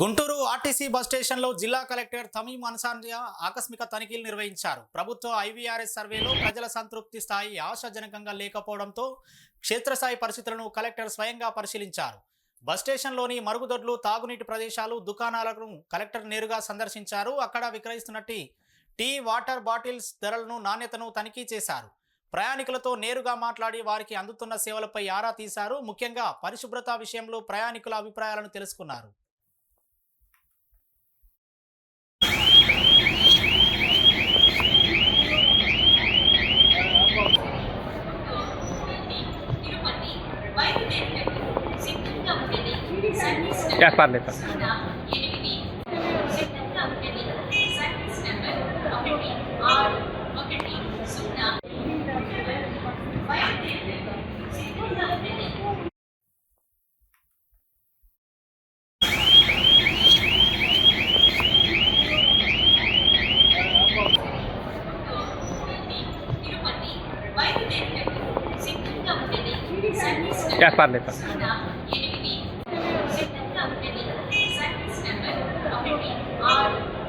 Guntur RTC bus స్టేషన్లో జిల్లా collector తమీం Ansaria ఆకస్మిక తనిఖీలు నిర్వహించారు. ప్రభుత్వ ఐవీఆర్ఎస్ సర్వేలో ప్రజల సంతృప్తి స్థాయి ఆశాజనకంగా లేకపోవడంతో క్షేత్రస్థాయి పరిస్థితులను కలెక్టర్ స్వయంగా పరిశీలించారు. బస్ స్టేషన్లోని మరుగుదొడ్లు తాగునీటి ప్రదేశాలు దుకాణాలను కలెక్టర్ నేరుగా సందర్శించారు. అక్కడ విక్రయిస్తున్నట్టు టీ వాటర్ బాటిల్స్ ధరలను నాణ్యతను తనిఖీ చేశారు. ప్రయాణికులతో నేరుగా మాట్లాడి వారికి అందుతున్న సేవలపై ఆరా తీశారు. ముఖ్యంగా పరిశుభ్రత విషయంలో ప్రయాణికుల అభిప్రాయాలను తెలుసుకున్నారు. एफ़ आर लेता एफ़ लेता né? Alguém? Ah,